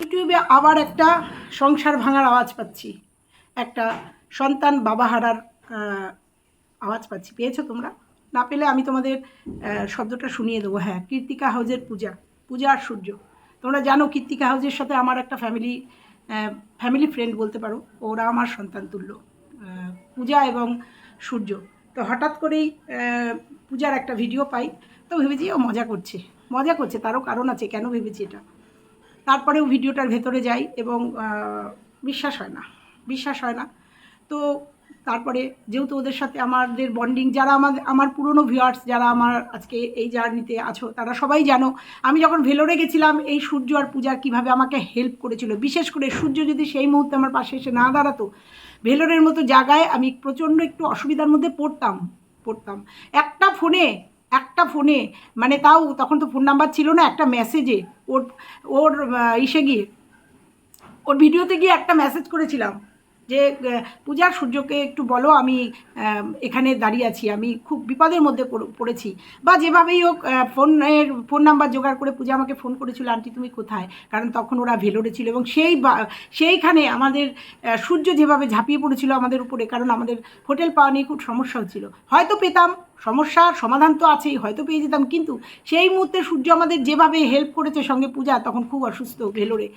ইউটিউবে আবার একটা সংসার ভাঙার আওয়াজ পাচ্ছি। একটা সন্তান বাবা হারার আওয়াজ পাচ্ছি। পেয়েছ তোমরা? না পেলে আমি তোমাদের শব্দটা শুনিয়ে দেবো। হ্যাঁ কীর্তিকা হাউজের পূজা পূজা আর সূর্য। তোমরা জানো কীর্তিকা হাউজের সাথে আমার একটা ফ্যামিলি ফ্যামিলি ফ্রেন্ড বলতে পারো। ওরা আমার সন্তান তুল্য পূজা এবং সূর্য। তো হঠাৎ করেই পূজার একটা ভিডিও পাই। তো ভেবেছি ও মজা করছে। মজা করছে, তারও কারণ আছে। কেন ভেবেছি এটা? তারপরেও ভিডিওটার ভেতরে যাই এবং বিশ্বাস হয় না, বিশ্বাস হয় না। তো তারপরে যেহেতু ওদের সাথে আমাদের বন্ডিং যারা আমাদের আমার পুরনো ভিউয়ার্স যারা আমার আজকে এই জার্নিতে আছো, তারা সবাই জানো, আমি যখন ভেলোরে গেছিলাম, এই সূর্য আর পূজা কীভাবে আমাকে হেল্প করেছিল। বিশেষ করে সূর্য যদি সেই মুহূর্তে আমার পাশে এসে না দাঁড়াতো, ভেলোরের মতো জায়গায় আমি প্রচণ্ড একটু অসুবিধার মধ্যে পড়তাম পড়তাম। একটা ফোনে একটা ফোনে মানে তাও তখন তো ফোন নাম্বার ছিল না, একটা মেসেজে ওর ওর ইসে গিয়ে, ওর ভিডিওতে গিয়ে একটা মেসেজ করেছিলাম। যে পূজার সূর্যকে একটু বলো, আমি এখানে দাঁড়িয়ে আছি, আমি খুব বিপদের মধ্যে পড়েছি। বা যেভাবেই হোক ফোনের, ফোন নাম্বার জোগাড় করে পূজা আমাকে ফোন করেছিল, আন্টি, তুমি কোথায়? কারণ তখন ওরা ভেলোরে ছিল এবং সেই সেইখানে আমাদের সূর্য যেভাবে ঝাঁপিয়ে পড়েছিল আমাদের উপরে, কারণ আমাদের হোটেল পাওয়া নিয়ে খুব সমস্যা হচ্ছিল। হয়তো পেতাম, সমস্যার সমাধান তো আছেই, হয়তো পেয়ে যেতাম, কিন্তু সেই মুহূর্তে সূর্য আমাদের যেভাবে হেল্প করেছে সঙ্গে পূজা, তখন খুব অসুস্থ ভেলোরে।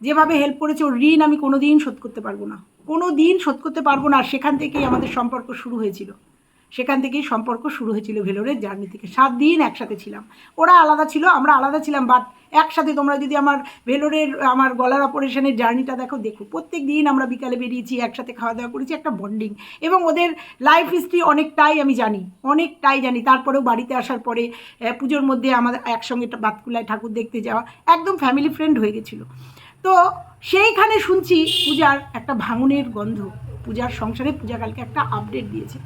যেভাবে হেল্প করেছে, ওর ঋণ আমি কোনো দিন শোধ করতে পারব না। কোনো দিন শোধ করতে পারব না। আর সেখান থেকেই আমাদের সম্পর্ক শুরু হয়েছিল। সেখান থেকেই সম্পর্ক শুরু হয়েছিল ভেলোরের জার্নি থেকে। সাত দিন একসাথে ছিলাম। ওরা আলাদা ছিল, আমরা আলাদা ছিলাম বাট একসাথে তোমরা যদি আমার ভেলোরের, আমার গলার অপারেশনের জার্নিটা দেখো দেখো। প্রত্যেক দিন আমরা বিকালে বেরিয়েছি, একসাথে খাওয়া দাওয়া করেছি, একটা বন্ডিং এবং ওদের লাইফ হিস্ট্রি অনেকটাই আমি জানি, অনেকটাই জানি। তারপরেও বাড়িতে আসার পরে পুজোর মধ্যে আমাদের একসঙ্গে বাতকুলায় ঠাকুর দেখতে যাওয়া, একদম ফ্যামিলি ফ্রেন্ড হয়ে গেছিল। তো সেইখানে শুনছি পূজার একটা ভাঙনের গন্ধ। পূজার সংসারে পূজা কালকে একটা আপডেট দিয়েছে।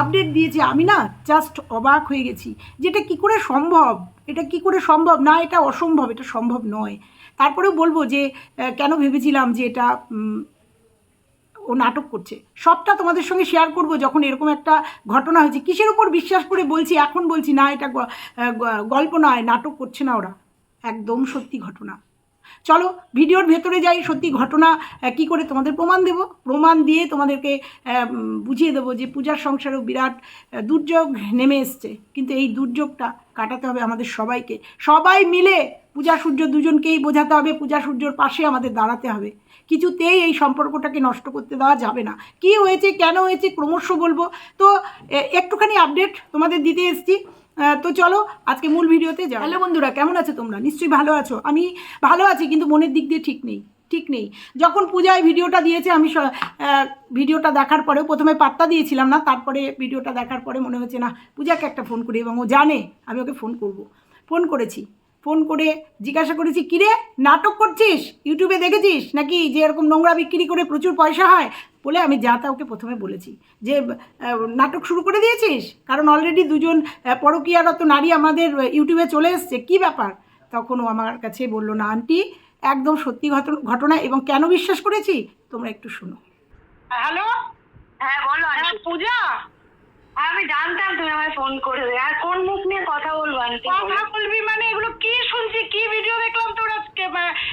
আপডেট দিয়েছে, আমি না জাস্ট অবাক হয়ে গেছি যেটা কি করে সম্ভব? এটা কি করে সম্ভব? না, এটা অসম্ভব, এটা সম্ভব নয়। তারপরেও বলব যে কেন ভেবেছিলাম যে এটা ও নাটক করছে। সবটা তোমাদের সঙ্গে শেয়ার করব যখন এরকম একটা ঘটনা হয়েছে। কিসের উপর বিশ্বাস করে বলছি, এখন বলছি না, এটা গল্প নয়, নাটক করছে না ওরা। একদম সত্যি ঘটনা। চলো ভিডিওর ভেতরে যাই, সত্যি ঘটনা কি করে তোমাদের প্রমাণ দেব? প্রমাণ দিয়ে তোমাদেরকে বুঝিয়ে দেবো যে পূজার সংসারেও বিরাট দুর্যোগ নেমে এসছে। কিন্তু এই দুর্যোগটা কাটাতে হবে আমাদের সবাইকে। সবাই মিলে পূজা সূর্য দুজনকেই বোঝাতে হবে, পূজা সূর্যর পাশে আমাদের দাঁড়াতে হবে। কিছুতেই এই সম্পর্কটাকে নষ্ট করতে দেওয়া যাবে না। কি হয়েছে, কেন হয়েছে, ক্রমশ বলব। তো একটুখানি আপডেট তোমাদের দিতে এসেছি। তো চলো আজকে মূল ভিডিওতে যাও হ্যালো বন্ধুরা, কেমন আছো তোমরা? নিশ্চয়ই ভালো আছো। আমি ভালো আছি, কিন্তু মনের দিক দিয়ে ঠিক নেই ঠিক নেই। যখন পূজায় ভিডিওটা দিয়েছে, আমি ভিডিওটা দেখার পরেও প্রথমে পাত্তা দিয়েছিলাম না, তারপরে ভিডিওটা দেখার পরে মনে হচ্ছে, না, পূজাকে একটা ফোন করি এবং ও জানে, আমি ওকে ফোন করব। ফোন করেছি। ফোন করে জিজ্ঞাসা করেছি কিরে নাটক করছিস? ইউটিউবে দেখেছিস? নাকি যে এরকম নোংরা বিক্রি করে প্রচুর পয়সা হয়? বলে আমি যা তা ওকে প্রথমে বলেছি যে নাটক শুরু করে দিয়েছিস? কারণ অলরেডি দুজন পরকীয়ারত নারী আমাদের ইউটিউবে চলে এসছে। কি ব্যাপার? তখন ও আমার কাছে বলল না আন্টি একদম সত্যি ঘটন- ঘটনা এবং কেন বিশ্বাস করেছি? তোমরা একটু শোনো। হ্যালো? হ্যাঁ বলো হ্যাঁ পূজা? হ্যাঁ আমি জানতাম তুমি আমায় ফোন করবে। আর কোন মুখ নিয়ে কথা বলব আন্টি কথা বলবি মানে এগুলো শুনছি কি ভিডিও দেখলাম তোর আজকে?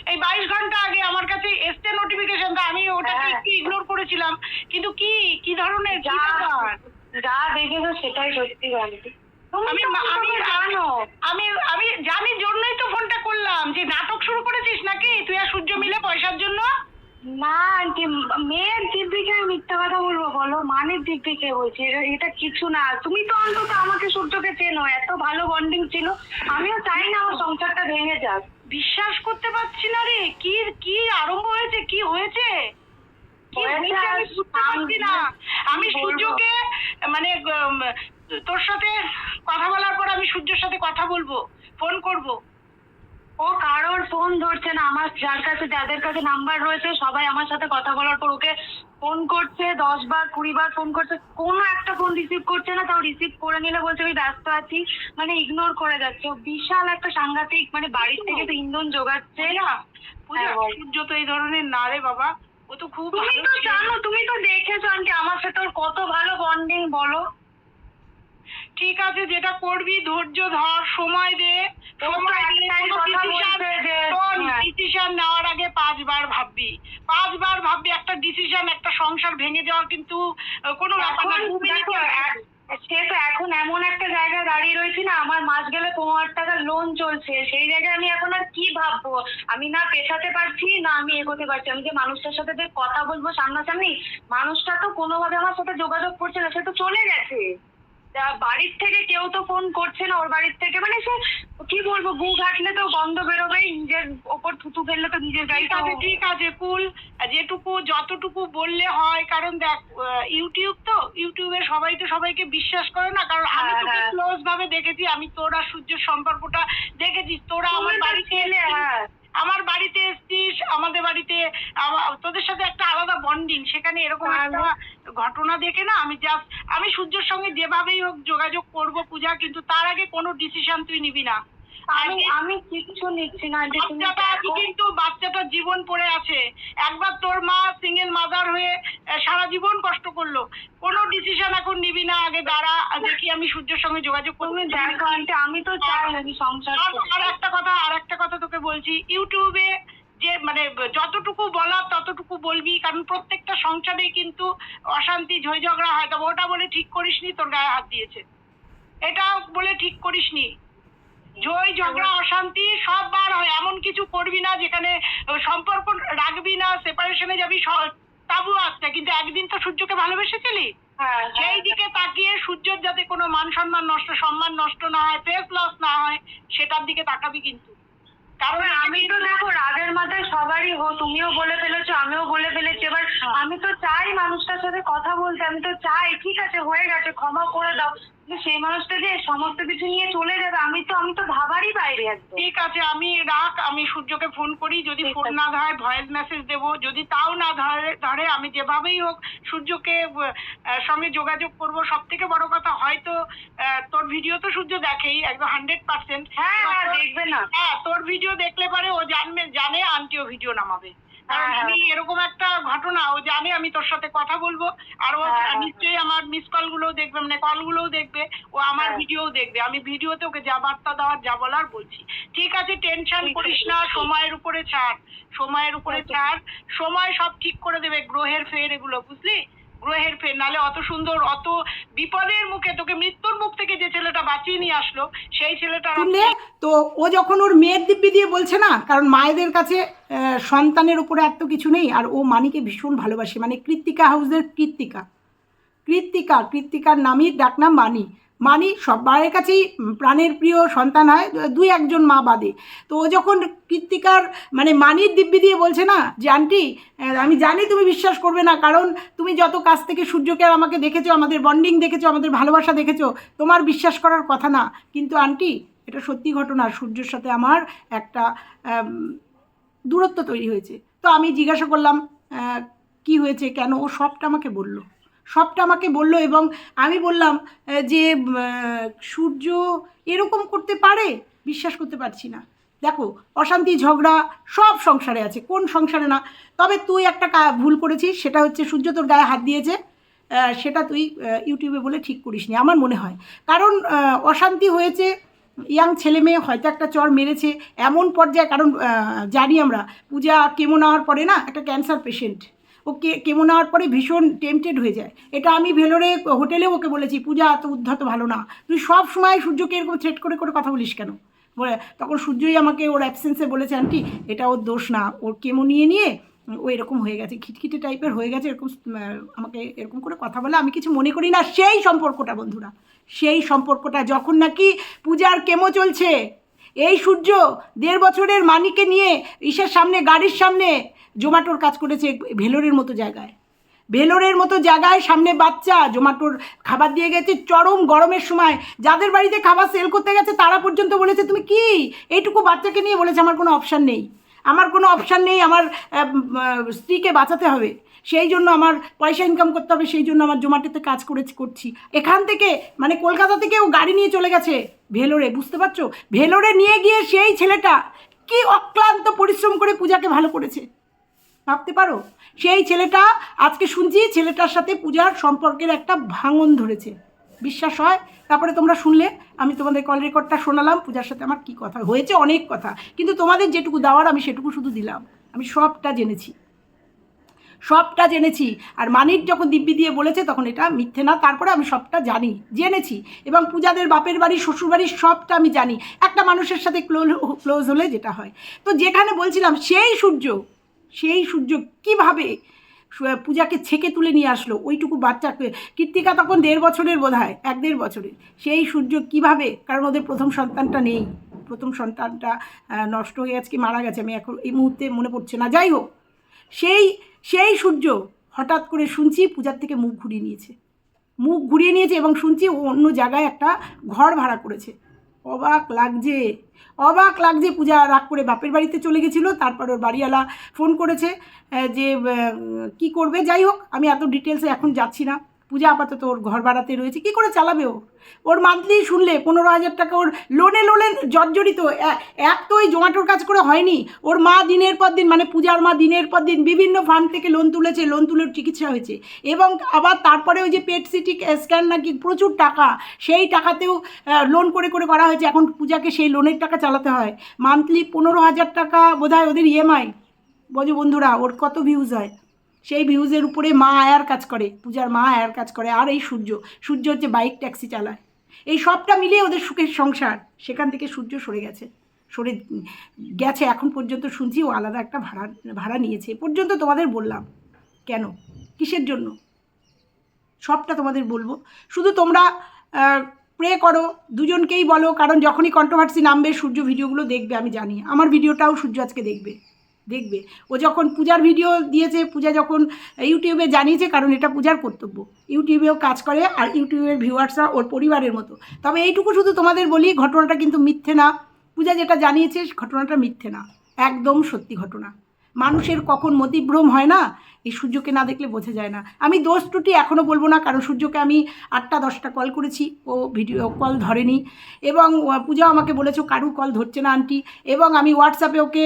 এই বাইশ ঘণ্টা আগে আমার কাছে এসছে নোটিফিকেশন আমি ওটাকে হ্যাঁ। একটু ইগনোর করেছিলাম। কিন্তু কি কি ধরনের যা যা দেখেছ সেটাই সত্যি আমি তো আমি জানো আমি আমি জানি জন্যই তো ফোনটা করলাম। যে নাটক শুরু করেছিস নাকি? তুই আর সূর্য মিলে পয়সার জন্য? না আন্টি মেয়ের দিক থেকে আমি মিথ্যা কথা বলব বলো। মানের দিক থেকে বলছি। এটা কিছু না। তুমি তো অন্তত আমাকে সূর্যকে চেনো এত ভালো বন্ডিং ছিল। আমিও চাই না আমার সংসারটা ভেঙে যাক। বিশ্বাস করতে পারছি না রে। কি কি আরম্ভ হয়েছে? কি হয়েছে? কি হয়েছে হয়েছে আমি বুঝতে পারছি না। আমি সূর্যকে মানে তোর সাথে কথা বলার পর আমি সূর্যের সাথে কথা বলব ফোন করব। ও কারোর ফোন ধরছে না। আমার যার কাছে যাদের কাছে নাম্বার রয়েছে সবাই আমার সাথে কথা বলার পর ওকে ফোন করছে দশ বার কুড়ি বার ফোন করছে। কোনো একটা ফোন রিসিভ করছে না তাও রিসিভ করে নিলে বলছে আমি ব্যস্ত আছি। মানে ইগনোর করে যাচ্ছে। বিশাল একটা সাংঘাতিক মানে বাড়ির থেকে তো ইন্ধন যোগাচ্ছে না পূজা হ্যাঁ, সূর্য তো এই ধরনের না রে বাবা। ও তো খুব তুমি তো জানো তুমি তো দেখেছ আন্টি আমার সাথে ওর কত ভালো বন্ডিং বলো। ঠিক আছে যেটা করবি ধৈর্য ধর সময় দে। হ্যাঁ। নেওয়ার আগে পাঁচবার ভাববি। একটা ডিসিশন একটা সংসার ভেঙে যাওয়া কিন্তু কোনো ব্যাপার না। সে তো এখন এমন একটা জায়গায় দাঁড়িয়ে রয়েছি না আমার মাস গেলে পনেরো হাজার টাকা লোন চলছে। সেই জায়গায় আমি এখন আর কি ভাববো? আমি না পেছাতে পারছি না আমি এগোতে পারছি। আমি যে মানুষটার সাথে যে কথা বলব সামনাসামনি মানুষটা তো কোনোভাবে আমার সাথে যোগাযোগ করছে না সে তো চলে গেছে। বাড়ির থেকে কেউ তো ফোন করছে না ওর বাড়ির থেকে। মানে সে কি বলব গু ঘাটলে তো গন্ধ বেরোবেই নিজের ওপর থুতু ফেললে তো নিজের গাড়ি ঠিক আছে ঠিক আছে কুল যেটুকু যতটুকু বললে হয় কারণ দেখ ইউটিউব তো ইউটিউবে সবাই তো সবাইকে বিশ্বাস করে না কারণ আমি হ্যাঁ, তোকে হ্যাঁ। ক্লোজ ভাবে দেখেছি আমি তোর আর সূর্যের সম্পর্কটা দেখেছি তোরা আমার বাড়িতে এসেছিস, হ্যাঁ। আমার বাড়িতে এসছিস আমাদের বাড়িতে তোদের সাথে একটা আলাদা বন্ডিং সেখানে এরকম একটা ঘটনা দেখে না আমি জাস্ট আমি সূর্যের সঙ্গে যেভাবেই হোক যোগাযোগ করব পূজা কিন্তু তার আগে কোনো ডিসিশন তুই নিবি না। আমি আমি কিচ্ছু নিচ্ছি না। কিন্তু বাচ্চাটার জীবন পড়ে আছে। একবার তোর মা সিঙ্গেল মাদার হয়ে সারা জীবন কষ্ট করল। কোনো ডিসিশন এখন নিবি দাঁড়া দেখি আমি সূর্যের সঙ্গে যোগাযোগ আন্টি আমি তো চাই আমি সংসার আর একটা কথা আর একটা কথা তোকে বলছি ইউটিউবে যে মানে যতটুকু বলার ততটুকু বলবি কারণ প্রত্যেকটা সংসারেই কিন্তু অশান্তি ঝই ঝগড়া হয় তবে ওটা বলে ঠিক করিসনি তোর গায়ে হাত দিয়েছে। এটা বলে ঠিক করিসনি। ঝই ঝগড়া অশান্তি সব বার হয় এমন কিছু করবি না যেখানে সম্পর্ক রাখবি না সেপারেশনে যাবি তাবু আসছে কিন্তু একদিন তো সূর্যকে ভালোবেসেছিলি? সেই দিকে তাকিয়ে সূর্যের যাতে কোনো মান সম্মান নষ্ট সম্মান নষ্ট না হয় ফেস লস না হয় সেটার দিকে তাকাবি কিন্তু। কারণ কারণ আমি তো সবারই হো তুমিও বলে ফেলেছো আমিও বলে ফেলেছি। এবার হ্যাঁ। আমি তো চাই মানুষটার সাথে কথা বলতে আমি তো চাই। ঠিক আছে হয়ে গেছে ক্ষমা করে দাও। সেই মানুষটা যে সমস্ত কিছু নিয়ে চলে যাবে আমি তো আমি তো ভাবারই বাইরে একদম। ঠিক আছে আমি রাখ আমি সূর্যকে ফোন করি। যদি ফোন না ধরে ভয়েস মেসেজ দেব। যদি তাও না ধরে ধরে আমি যেভাবেই হোক সূর্যকে সঙ্গে যোগাযোগ করব। সব থেকে বড় কথা হয়তো তোর ভিডিও তো সূর্য দেখেই একদম হান্ড্রেড পার্সেন্ট হ্যাঁ হ্যাঁ দেখবে না। হ্যাঁ তোর ভিডিও দেখলে পারে ও জানবে জানে আন্টিও ভিডিও নামাবে কারণ হ্যাঁ, আমি হ্যাঁ। এরকম একটা ঘটনা ও জানে আমি তোর সাথে কথা বলব আর ও হ্যাঁ। নিশ্চয়ই আমার মিস কল গুলোও দেখবে মানে কল গুলোও দেখবে ও আমার। ভিডিও দেখবে। আমি ভিডিওতে ওকে যা বার্তা দেওয়ার যা বলার বলছি। ঠিক আছে টেনশন করিস না সময়ের উপরে ছাড়। সময়ের উপরে ছাড়। সময় সব ঠিক করে দেবে গ্রহের ফের এগুলো বুঝলি? গ্রহের ফের নালে অত সুন্দর অত বিপদের মুখে তোকে মৃত্যুর মুখ থেকে যে ছেলেটা বাঁচিয়ে নিয়ে আসলো সেই ছেলেটা তো ও যখন ওর মেয়ের দিব্যি দিয়ে বলছে না কারণ মায়েদের কাছে সন্তানের উপরে এত কিছু নেই আর ও মানিকে ভীষণ ভালোবাসে মানে কৃত্তিকা হাউসের কৃত্তিকা। কৃত্তিকা কৃত্তিকার নামই ডাকনাম মানি। মানি সবার কাছেই প্রাণের প্রিয় সন্তান হয়, দুই একজন মা বাদে। তো ও যখন কৃত্তিকার মানে মানির দিব্যি দিয়ে বলছে না যে, আন্টি আমি জানি তুমি বিশ্বাস করবে না, কারণ তুমি যত কাছ থেকে সূর্যকে আর আমাকে দেখেছ, আমাদের বন্ডিং দেখেছ, আমাদের ভালোবাসা দেখেছ, তোমার বিশ্বাস করার কথা না। কিন্তু আন্টি, এটা সত্যি ঘটনা, সূর্যের সাথে আমার একটা দূরত্ব তৈরি হয়েছে। তো আমি জিজ্ঞাসা করলাম কি হয়েছে? কেন? ও সবটা আমাকে বলল। সবটা আমাকে বলল এবং আমি বললাম যে সূর্য এরকম করতে পারে? বিশ্বাস করতে পারছি না। দেখো, অশান্তি, ঝগড়া সব সংসারে আছে, কোন সংসারে না। তবে তুই একটা ভুল করেছিস, সেটা হচ্ছে সূর্য তোর গায়ে হাত দিয়েছে সেটা তুই ইউটিউবে বলে ঠিক করিসনি, আমার মনে হয়। কারণ অশান্তি হয়েছে, ইয়াং ছেলে মেয়ে হয়তো একটা চর মেরেছে, এমন পর্যায়ে, কারণ জানি আমরা, পূজা কেমন নেওয়ার পরে না, একটা ক্যান্সার পেশেন্ট ও কে কেমো নেওয়ার পরে ভীষণ টেম্পটেড হয়ে যায়। এটা আমি ভেলোরে হোটেলেও ওকে বলেছি, পূজা, এত উদ্ধত ভালো না। তুই সব সময় সূর্যকে এরকম থ্রেট করে করে কথা বলিস কেন? বলে, তখন সূর্যই আমাকে ওর অ্যাবসেন্সে বলেছে, আন্টি, এটা ওর দোষ না। ওর কেমো নিয়ে নিয়ে ও এরকম হয়ে গেছে, খিটখিটে টাইপের হয়ে গেছে, এরকম আমাকে এরকম করে কথা বলে। আমি কিছু মনে করি না, সেই সম্পর্কটা, বন্ধুরা। সেই সম্পর্কটা, যখন নাকি পূজার কেমো চলছে। এই সূর্য দেড় বছরের মানিকে নিয়ে ইসের সামনে, গাড়ির সামনে জোম্যাটোর কাজ করেছে ভেলোরের মতো জায়গায়। ভেলোরের মতো জায়গায় সামনে বাচ্চা জোম্যাটোর খাবার দিয়ে গেছে, চরম গরমের সময়। যাদের বাড়িতে খাবার সেল করতে গেছে, তারা পর্যন্ত বলেছে, তুমি কি? এইটুকু বাচ্চাকে নিয়ে বলেছে, আমার কোনো অপশান নেই। আমার কোনো অপশান নেই, আমার স্ত্রীকে বাঁচাতে হবে। সেই জন্য আমার পয়সা ইনকাম করতে হবে, সেই জন্য আমার জোম্যাটোতে কাজ করে করছি। এখান থেকে মানে কলকাতা থেকে ও গাড়ি নিয়ে চলে গেছে ভেলোরে, বুঝতে পারছ? ভেলোরে নিয়ে গিয়ে সেই ছেলেটা কি অক্লান্ত পরিশ্রম করে পূজাকে ভালো করেছে। ভাবতে পারো? সেই ছেলেটা, আজকে শুনছি ছেলেটার সাথে পূজার সম্পর্কের একটা ভাঙন ধরেছে। বিশ্বাস হয়? তারপরে তোমরা শুনলে, আমি তোমাদের কল রেকর্ডটা শোনালাম, পূজার সাথে আমার কি কথা, হয়েছে অনেক কথা। কিন্তু তোমাদের যেটুকু দেওয়ার, আমি সেটুকু শুধু দিলাম। আমি সবটা জেনেছি। সবটা জেনেছি। আর মানিক যখন দিব্যি দিয়ে বলেছে, তখন এটা মিথ্যে না। তারপরে আমি সবটা জানি, জেনেছি। এবং পূজাদের বাপের বাড়ি শ্বশুর বাড়ির সবটা আমি জানি। একটা মানুষের সাথে ক্লোজ ক্লোজ হলে যেটা হয়। তো যেখানে বলছিলাম, সেই সূর্য সেই সূর্য কীভাবে পূজাকে ছেকে তুলে নিয়ে আসলো? ওইটুকু বাচ্চাকে কীর্তিকা তখন দেড় বছরের বোধ হয় এক দেড় বছরের। সেই সূর্য কীভাবে? কারণ ওদের প্রথম সন্তানটা নেই। প্রথম সন্তানটা নষ্ট হয়ে আজকে মারা গেছে। আমি এখন এই মুহূর্তে মনে পড়ছে না। যাই হোক, সেই সেই সূর্য হঠাৎ করে শুনছি পূজার থেকে মুখ ঘুরিয়ে নিয়েছে। মুখ ঘুরিয়ে নিয়েছে এবং শুনছি ও অন্য জায়গায় একটা ঘর ভাড়া করেছে। অবাক লাগছে। অবাক লাগছে। পূজা রাগ করে বাপের বাড়িতে চলে গেছিল, তারপর ওর বাড়িওয়ালা ফোন করেছে যে কি করবে? যাই হোক, আমি এত ডিটেলসে এখন যাচ্ছি না। পূজা আপাতত ওর ঘর ভাড়াতে রয়েছে। কি করে চালাবে ও? ওর মান্থলি শুনলে পনেরো হাজার টাকা ওর লোনে লোনে জর্জরিত। এক তো ওই জোম্যাটোর কাজ করে হয়নি। ওর মা দিনের পর দিন মানে পূজার মা দিনের পর দিন বিভিন্ন ফান্ড থেকে লোন তুলেছে লোন তুলে চিকিৎসা হয়েছে। এবং আবার তারপরে ওই যে পেট সিটি স্ক্যান নাকি প্রচুর টাকা, সেই টাকাতেও লোন করে করে করা হয়েছে। এখন পূজাকে সেই লোনের টাকা চালাতে হয়। মান্থলি পনেরো হাজার টাকা বোধহয় ওদের ইএমআই বোঝো বন্ধুরা, ওর কত ভিউজ হয়। সেই ভিউজের উপরে মা আয়ার কাজ করে, পূজার মা আয়ার কাজ করে, আর এই সূর্য। সূর্য হচ্ছে বাইক, ট্যাক্সি চালায়। এই সবটা মিলিয়ে ওদের সুখের সংসার। সেখান থেকে সূর্য সরে গেছে। সরে গেছে, এখন পর্যন্ত শুনছি ও আলাদা একটা ভাড়া ভাড়া নিয়েছে। পর্যন্ত তোমাদের বললাম। কেন? কিসের জন্য? সবটা তোমাদের বলব। শুধু তোমরা প্রে করো, দুজনকেই বলো, কারণ যখনই কন্ট্রোভার্সি নামবে, সূর্য ভিডিওগুলো দেখবে, আমি জানি। আমার ভিডিওটাও সূর্য আজকে দেখবে। দেখবে। ও যখন পূজার ভিডিও দিয়েছে, পূজা যখন ইউটিউবে জানিয়েছে, কারণ এটা পূজার কর্তব্য। ইউটিউবেও কাজ করে আর ইউটিউবের ভিউয়ার্সরা ওর পরিবারের মতো। তবে এইটুকু শুধু তোমাদের বলি, ঘটনাটা কিন্তু মিথ্যে না। পূজা যেটা জানিয়েছে, ঘটনাটা মিথ্যে না। একদম সত্যি ঘটনা। মানুষের কখন মতিভ্রম হয় না, এই সূর্যকে না দেখলে বোঝা যায় না। আমি দোষ ত্রুটি এখনও বলব না, কারণ সূর্যকে আমি আটটা, দশটা কল করেছি। ও ভিডিও কল ধরেনি। এবং পূজা আমাকে বলেছ কারু কল ধরছে না আন্টি এবং আমি হোয়াটসঅ্যাপে ওকে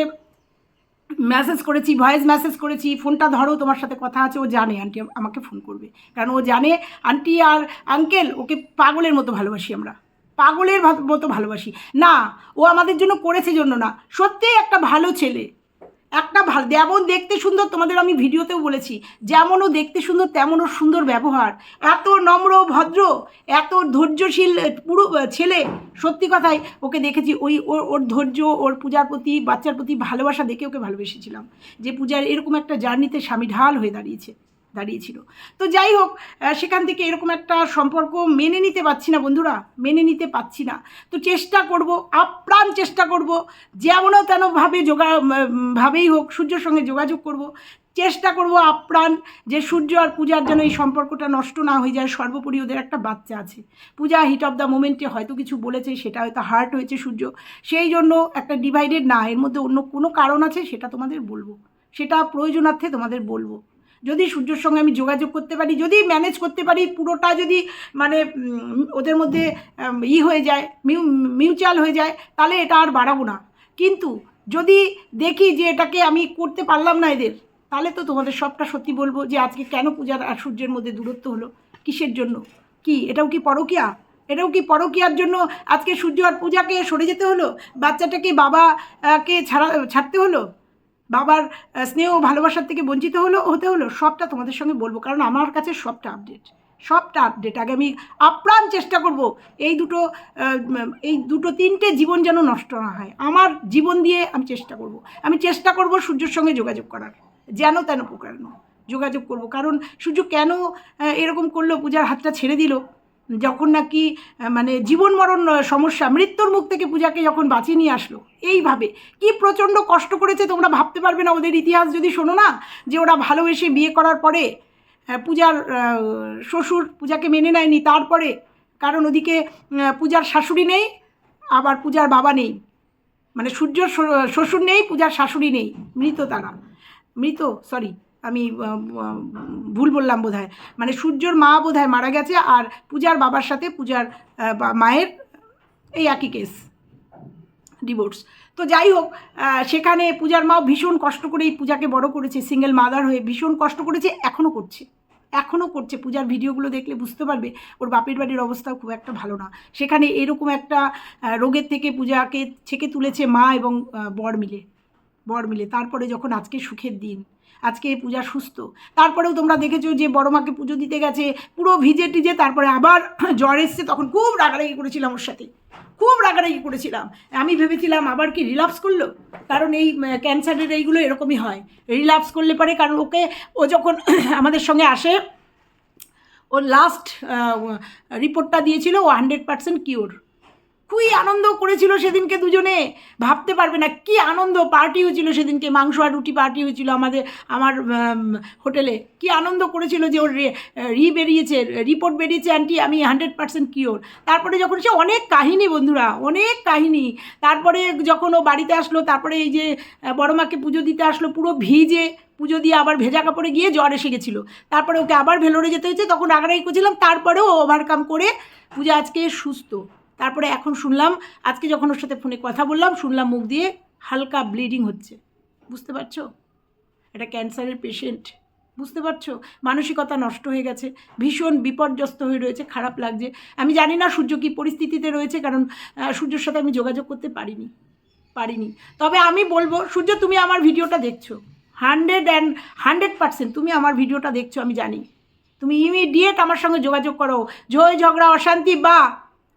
মেসেজ করেছি ভয়েস মেসেজ করেছি, ফোনটা ধরো, তোমার সাথে কথা আছে, ও জানে আন্টি আমাকে ফোন করবে। কারণ ও জানে আন্টি আর আঙ্কেল ওকে পাগলের মতো ভালোবাসি আমরা। পাগলের মতো ভালোবাসি। না, ও আমাদের জন্য করেছে জন্য না। সত্যিই একটা ভালো ছেলে। একটা ভালো যেমন দেখতে সুন্দর, তোমাদের আমি ভিডিওতেও বলেছি। যেমনও দেখতে সুন্দর, তেমনও সুন্দর ব্যবহার। এত নম্র, ভদ্র, এত ধৈর্যশীল পুরো ছেলে। সত্যি কথাই, ওকে দেখেছি। ওই ওর ওর ধৈর্য, ওর পূজার প্রতি, বাচ্চার প্রতি ভালোবাসা দেখে ওকে ভালোবেসেছিলাম। যে পূজার এরকম একটা জার্নিতে স্বামী ঢাল হয়ে দাঁড়িয়েছে। দাঁড়িয়েছিল। তো যাই হোক সেখান থেকে এরকম একটা সম্পর্ক মেনে নিতে পারছি না বন্ধুরা, মেনে নিতে পারছি না। তো চেষ্টা করব, আপ্রাণ চেষ্টা করব, যেমনও তেনভাবে যোগা ভাবেই হোক, সূর্যের সঙ্গে যোগাযোগ করব, চেষ্টা করব আপ্রাণ যে সূর্য আর পূজার যেন এই সম্পর্কটা নষ্ট না হয়ে যায়, সর্বোপরি ওদের একটা বাচ্চা আছে। পূজা হিট অফ দ্য মোমেন্টে হয়তো কিছু বলেছে, সেটা হয়তো হার্ট হয়েছে সূর্য। সেই জন্য একটা ডিভাইডেড না, এর মধ্যে অন্য কোনো কারণ আছে, সেটা তোমাদের বলব। সেটা প্রয়োজনার্থে তোমাদের বলব। যদি সূর্যর সঙ্গে আমি যোগাযোগ করতে পারি, যদি ম্যানেজ করতে পারি, পুরোটা যদি মানে ওদের মধ্যে ই হয়ে যায় মিউ মিউচুয়াল হয়ে যায়, তাহলে এটা আর বাড়াবো না। কিন্তু যদি দেখি যে এটাকে আমি করতে পারলাম না এদের, তাহলে তো তোমাদের সবটা সত্যি বলব যে আজকে কেন পূজার আর সূর্যের মধ্যে দূরত্ব হলো? কিসের জন্য? কি? এটাও কি পরকিয়া? এটাও কি পরকিয়ার জন্য আজকে সূর্য আর পূজাকে সরে যেতে হলো? বাচ্চাটাকে বাবাকে ছাড়া, ছাড়তে হলো? বাবার স্নেহ ভালোবাসার থেকে বঞ্চিত হলো, হতে হলো, সবটা তোমাদের সঙ্গে বলব। কারণ আমার কাছে সবটা আপডেট সবটা আপডেট আগে আমি আপ্রাণ চেষ্টা করব এই দুটো এই দুটো তিনটে জীবন যেন নষ্ট না হয়। আমার জীবন দিয়ে আমি চেষ্টা করব। আমি চেষ্টা করব সূর্যের সঙ্গে যোগাযোগ করার। যেন তেন প্রকার যোগাযোগ করব। কারণ সূর্য কেন এরকম করল, পূজার হাতটা ছেড়ে দিল? যখন নাকি মানে জীবন মরণ সমস্যা, মৃত্যুর মুখ থেকে পূজাকে যখন বাঁচিয়ে নিয়ে আসলো, এইভাবে কি প্রচণ্ড কষ্ট করেছে তোমরা ভাবতে পারবে না? ওদের ইতিহাস যদি শোনো না, যে ওরা ভালোবেসে বিয়ে করার পরে পূজার শ্বশুর পূজাকে মেনে নেয়নি, তারপরে, কারণ ওদিকে পূজার শাশুড়ি নেই, আবার পূজার বাবা নেই। মানে সূর্যর শ্বশুর নেই, পূজার শাশুড়ি নেই, মৃত তারা। মৃত সরি আমি ভুল বললাম বোধহয়। মানে সূর্যর মা বোধহয় মারা গেছে আর পূজার বাবার সাথে পূজার মায়ের এই একই কেস ডিভোর্স তো যাই হোক সেখানে পূজার মাও ভীষণ কষ্ট করে এই পূজাকে বড় করেছে সিঙ্গেল মাদার হয়ে ভীষণ কষ্ট করেছে এখনও করছে। এখনও করছে, পূজার ভিডিওগুলো দেখলে বুঝতে পারবে, ওর বাপের বাড়ির অবস্থাও খুব একটা ভালো না। সেখানে এরকম একটা রোগের থেকে পূজাকে ছেকে তুলেছে মা এবং বর মিলে বর মিলে। তারপরে যখন আজকে সুখের দিন আজকে পূজা সুস্থ। তারপরেও তোমরা দেখেছ যে বড় মাকে পুজো দিতে গেছে, পুরো ভিজে টিজে তারপরে আবার জ্বর এসছে, তখন খুব রাগারাগি করেছিলাম ওর সাথে। খুব রাগারাগি করেছিলাম। আমি ভেবেছিলাম আবার কি রিলাপস করল? কারণ এই ক্যান্সারের এইগুলো এরকমই হয়। রিলাপস করলে পারে কারণ ওকে, ও যখন আমাদের সঙ্গে আসে ওর লাস্ট রিপোর্টটা দিয়েছিল, ও হান্ড্রেড পার্সেন্ট কিওর খুবই আনন্দ করেছিল সেদিনকে দুজনে। ভাবতে পারবে না কি আনন্দ পার্টি হয়েছিল সেদিনকে, মাংস আর রুটি পার্টি হয়েছিল আমাদের, আমার হোটেলে কি আনন্দ করেছিল যে ওর রে- বেরিয়েছে রিপোর্ট বেরিয়েছে আন্টি আমি হান্ড্রেড পার্সেন্ট কিওর তারপরে যখন সে অনেক কাহিনী বন্ধুরা, অনেক কাহিনী। তারপরে যখন ও বাড়িতে আসলো, তারপরে এই যে বড় মাকে পুজো দিতে আসলো, পুরো ভিজে পুজো দিয়ে আবার ভেজা কাপড়ে গিয়ে জ্বর এসে গেছিল। তারপরে ওকে আবার ভেলোরে যেতে হয়েছে, তখন রাগারাগি করছিলাম, তারপরেও ওভারকাম করে পূজা আজকে সুস্থ। তারপরে এখন শুনলাম, আজকে যখন ওর সাথে ফোনে কথা বললাম, শুনলাম মুখ দিয়ে হালকা ব্লিডিং হচ্ছে। বুঝতে পারছ? এটা ক্যান্সারের পেশেন্ট বুঝতে পারছ? মানসিকতা নষ্ট হয়ে গেছে, ভীষণ বিপর্যস্ত হয়ে রয়েছে, খারাপ লাগছে। আমি জানি না সূর্য কী পরিস্থিতিতে রয়েছে, কারণ সূর্যের সাথে আমি যোগাযোগ করতে পারিনি পারিনি। তবে আমি বলব, সূর্য, তুমি আমার ভিডিওটা দেখছ। হান্ড্রেড অ্যান্ড, হান্ড্রেড পার্সেন্ট তুমি আমার ভিডিওটা দেখছ, আমি জানি। তুমি ইমিডিয়েট আমার সঙ্গে যোগাযোগ করো। ঝয় ঝগড়া, অশান্তি, বা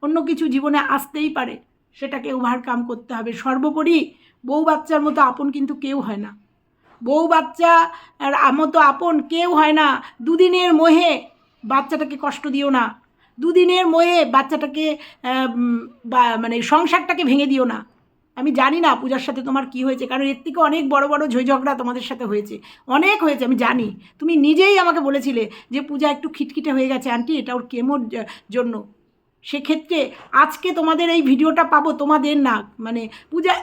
অন্য কিছু জীবনে আসতেই পারে। সেটাকে ওভারকাম করতে হবে। সর্বোপরি বউ বাচ্চার মতো আপন কিন্তু কেউ হয় না। বউ বাচ্চা মতো আপন কেউ হয় না। দুদিনের মোহে বাচ্চাটাকে কষ্ট দিও না। দুদিনের মোহে বাচ্চাটাকে মানে সংসারটাকে ভেঙে দিও না। আমি জানি না পূজার সাথে তোমার কি হয়েছে, কারণ এর থেকে অনেক বড় বড় ঝগড়া তোমাদের সাথে হয়েছে। অনেক হয়েছে, আমি জানি। তুমি নিজেই আমাকে বলেছিলে যে পূজা একটু খিটখিটে হয়ে গেছে, আন্টি, এটা ওর কেমোর জন্য। সেক্ষেত্রে আজকে তোমাদের এই ভিডিওটা পাবো, তোমাদের না মানে পূজা,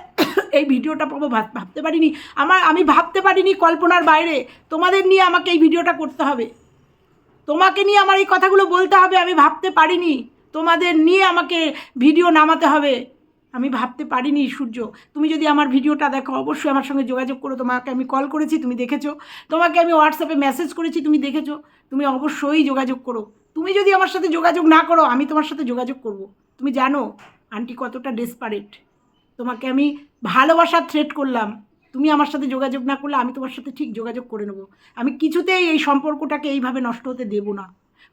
এই ভিডিওটা পাবো ভাব- ভাবতে পারিনি। আমার, আমি ভাবতে পারিনি কল্পনার বাইরে, তোমাদের নিয়ে আমাকে এই ভিডিওটা করতে হবে। তোমাকে নিয়ে আমার এই কথাগুলো বলতে হবে, আমি ভাবতে পারিনি। তোমাদের নিয়ে আমাকে ভিডিও নামাতে হবে। আমি ভাবতে পারিনি, সূর্য। তুমি যদি আমার ভিডিওটা দেখো, অবশ্যই আমার সঙ্গে যোগাযোগ করো। তোমাকে আমি কল করেছি, তুমি দেখেছ। তোমাকে আমি হোয়াটসঅ্যাপে মেসেজ করেছি, তুমি দেখেছ। তুমি অবশ্যই যোগাযোগ করো। তুমি যদি আমার সাথে যোগাযোগ না করো, আমি তোমার সাথে যোগাযোগ করব। তুমি জানো, আন্টি কতটা ডেসপারেট তোমাকে আমি ভালোবাসার থ্রেট করলাম। তুমি আমার সাথে যোগাযোগ না করলে, আমি তোমার সাথে ঠিক যোগাযোগ করে নেব। আমি কিছুতেই এই সম্পর্কটাকে এইভাবে নষ্ট হতে দেবো না।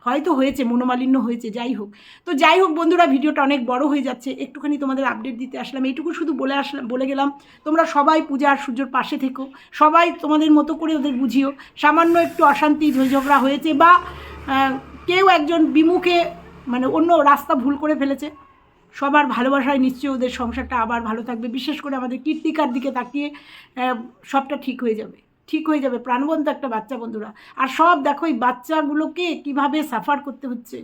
হয়তো হয়েছে, মনোমালিন্য হয়েছে, যাই হোক। তো যাই হোক বন্ধুরা, ভিডিওটা অনেক বড় হয়ে যাচ্ছে। একটুখানি তোমাদের আপডেট দিতে আসলাম। এইটুকু শুধু বলে আসলাম, বলে গেলাম, তোমরা সবাই পূজা আর সূর্যর পাশে থেকো। সবাই তোমাদের মতো করে ওদের বুঝিও। সামান্য একটু অশান্তি ঝগড়া হয়েছে বা কেউ একজন বিমুখে মানে অন্য রাস্তা ভুল করে ফেলেছে। সবার ভালোবাসায় নিশ্চয়ই ওদের সংসারটা আবার ভালো থাকবে। বিশেষ করে আমাদের কীর্তিকার দিকে তাকিয়ে সবটা ঠিক হয়ে যাবে। ঠিক হয়ে যাবে। প্রাণবন্ত একটা বাচ্চা বন্ধুরা। আর সব দেখো, এই বাচ্চাগুলোকে কীভাবে সাফার করতে হচ্ছে?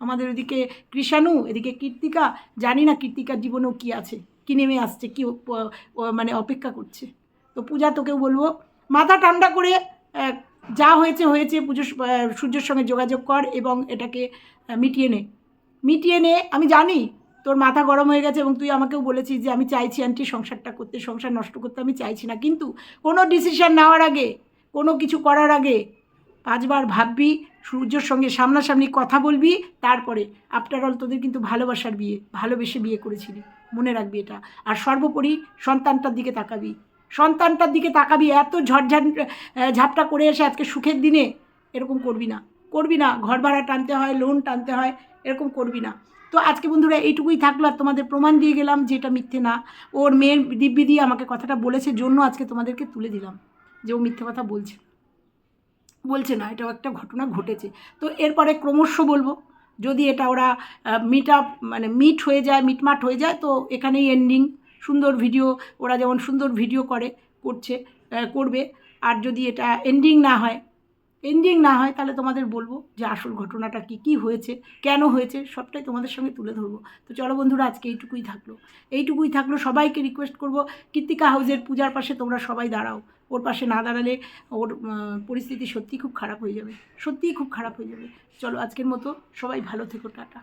আমাদের ওদিকে কৃষাণু, এদিকে কীর্তিকা। জানি না কীর্তিকার জীবনেও কী আছে, কী নেমে আসছে, কী মানে অপেক্ষা করছে। তো পূজা তোকেও বলব, মাথা ঠান্ডা করে যা হয়েছে হয়েছে পুজো সূর্যের সঙ্গে যোগাযোগ কর এবং এটাকে মিটিয়ে নে। মিটিয়ে নে, আমি জানি তোর মাথা গরম হয়ে গেছে এবং তুই আমাকেও বলেছিস যে আমি চাইছি আন্টি সংসারটা করতে, সংসার নষ্ট করতে, আমি চাইছি না। কিন্তু কোনো ডিসিশন নেওয়ার আগে, কোনো কিছু করার আগে পাঁচবার ভাববি, সূর্যর সঙ্গে সামনাসামনি কথা বলবি, তারপরে আফটার অল তোদের কিন্তু ভালোবাসার বিয়ে, ভালোবেসে বিয়ে করেছিলি। মনে রাখবি এটা। আর সর্বোপরি সন্তানটার দিকে তাকাবি। সন্তানটার দিকে তাকাবি, এত ঝড়ঝাট ঝাপটা করে এসে আজকে সুখের দিনে এরকম করবি না। করবি না, ঘর ভাড়া টানতে হয় লোন টানতে হয়, এরকম করবি না। তো আজকে বন্ধুরা এইটুকুই থাকল, আর তোমাদের প্রমাণ দিয়ে গেলাম যে এটা মিথ্যে না। ওর মেয়ের দিব্যি দিয়ে আমাকে কথাটা বলেছে, জন্য আজকে তোমাদেরকে তুলে দিলাম, যে ও মিথ্যে কথা বলছে। বলছে না, এটাও একটা ঘটনা ঘটেছে। তো এরপরে ক্রমশ বলব, যদি এটা ওরা মিট আপ মানে মিট হয়ে যায় মিটমাট হয়ে যায়, তো এখানেই এন্ডিং সুন্দর ভিডিও ওরা যেমন সুন্দর ভিডিও করে, করছে করবে। আর যদি এটা এন্ডিং না হয় এন্ডিং না হয়, তাহলে তোমাদের বলব যে আসল ঘটনাটা কি কি হয়েছে, কেন হয়েছে, সবটাই তোমাদের সঙ্গে তুলে ধরবো। তো চলো বন্ধুরা, আজকে এইটুকুই থাকল। এইটুকুই থাকল, সবাইকে রিকোয়েস্ট করব, কৃত্তিকা হাউসের পূজার পাশে তোমরা সবাই দাঁড়াও। ওর পাশে না দাঁড়ালে ওর পরিস্থিতি সত্যিই খুব খারাপ হয়ে যাবে। সত্যিই খুব খারাপ হয়ে যাবে। চলো আজকের মতো সবাই ভালো থেকো, টাটা।